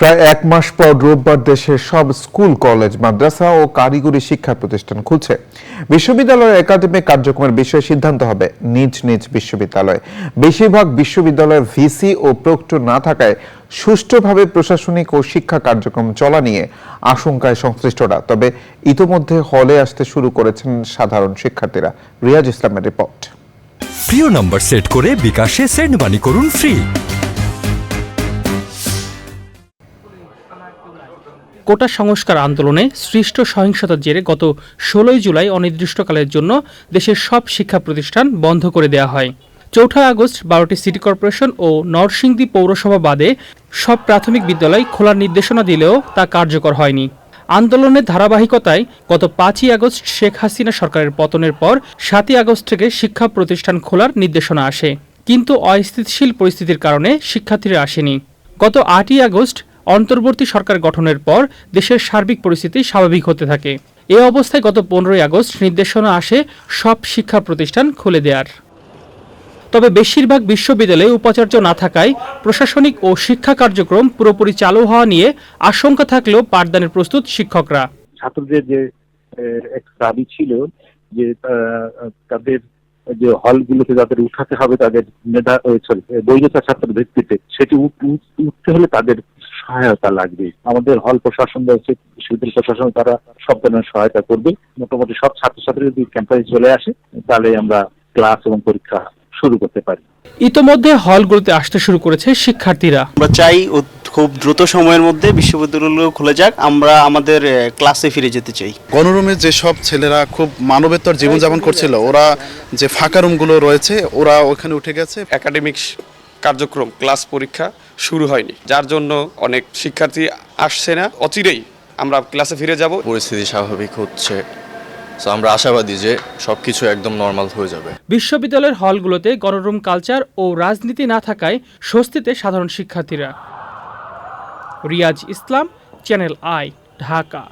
প্রায় এক মাস পর রোববার দেশের সব স্কুল, কলেজ, মাদ্রাসা ও কারিগরি শিক্ষা প্রতিষ্ঠান খুলছে। বিশ্ববিদ্যালয়ের একাডেমিক কার্যক্রমের বিষয়ে সিদ্ধান্ত হবে নিজ নিজ বিশ্ববিদ্যালয়। বেশিরভাগ বিশ্ববিদ্যালয়ে ভিসি ও প্রক্টর না থাকায় সুষ্ঠুভাবে প্রশাসনিক ও শিক্ষা কার্যক্রম চলা নিয়ে আশঙ্কায় সংশ্লিষ্টরা। তবে ইতোমধ্যে হলে আসতে শুরু করেছেন সাধারণ শিক্ষার্থীরা। রিয়াজ ইসলামের রিপোর্ট। প্রিয় নম্বর সেট করে বিকাশে সেন্ড মানি করুন ফ্রি। কোটা সংস্কার আন্দোলনে সৃষ্ট সহিংসতার জেরে গত ষোলোই জুলাই অনির্দিষ্টকালের জন্য দেশের সব শিক্ষা প্রতিষ্ঠান বন্ধ করে দেওয়া হয়। চৌঠা আগস্ট বারোটি সিটি কর্পোরেশন ও নরসিংদী পৌরসভা বাদে সব প্রাথমিক বিদ্যালয় খোলার নির্দেশনা দিলেও তা কার্যকর হয়নি। আন্দোলনের ধারাবাহিকতায় গত পাঁচই আগস্ট শেখ হাসিনা সরকারের পতনের পর সাতই আগস্ট থেকে শিক্ষা প্রতিষ্ঠান খোলার নির্দেশনা আসে। কিন্তু অস্থিতিশীল পরিস্থিতির কারণে শিক্ষার্থীরা আসেনি। গত আটই আগস্ট অন্তর্বর্তী সরকার গঠনের পর দেশের সার্বিক পরিস্থিতি স্বাভাবিক হতে থাকে। এ অবস্থায় গত পনেরোই আগস্ট নির্দেশনা আসে সব শিক্ষা প্রতিষ্ঠান খুলে দেওয়ার তবে বেশিরভাগ বিশ্ববিদ্যালয়ে উপাচার্য না থাকায় প্রশাসনিক ও শিক্ষা কার্যক্রম পুরোপুরি চালু হওয়া নিয়ে আশঙ্কা থাকলেও পাঠদানের প্রস্তুত শিক্ষকরা। ছাত্রদের যে একটা দাবি ছিল যে তাদের যে হলগুলোতে যাদের উঠাতে হবে, তাদের মেধা সরি বৈধতা ছাত্র ভিত্তিতে, সেটি উঠ- উঠ- উঠতে হলে তাদের সহায়তা লাগবে। আমাদের হল প্রশাসন রয়েছে বিশ্ববিদ্যালয় প্রশাসন তারা সব ধরনের সহায়তা করবে। মোটামুটি সব ছাত্রছাত্রী যদি ক্যাম্পাসে চলে আসে তাহলে আমরা ক্লাস এবং পরীক্ষা শুরু করতে পারি। ইতোমধ্যে হলগুলোতে আসতে শুরু করেছে শিক্ষার্থীরা। আমরা চাই ও- খুব দ্রুত সময়ের মধ্যে বিশ্ববিদ্যালয়গুলো খুলে যাক আমরা আমাদের ক্লাসে ফিরে যেতে চাই। গণরুমে যেসব ছেলেরা খুব মানবেতর জীবনযাপন করছিল ওরা যে ফাঁকা রুমগুলো রয়েছে ওরা ওখানে উঠে গেছে। একাডেমিক কার্যক্রম ক্লাস পরীক্ষা শুরু হয়নি। যার জন্য অনেক শিক্ষার্থী আসছে না। অচিরেই আমরা ক্লাসে ফিরে যাব। পরিস্থিতি স্বাভাবিক হচ্ছে। আমরা আশাবাদী যে সব কিছু একদম নর্মাল হয়ে যাবে। বিশ্ববিদ্যালয়ের হলগুলোতে গণরুম কালচার ও রাজনীতি না থাকায় স্বস্তিতে সাধারণ শিক্ষার্থীরা। Riaz Islam channel I Dhaka.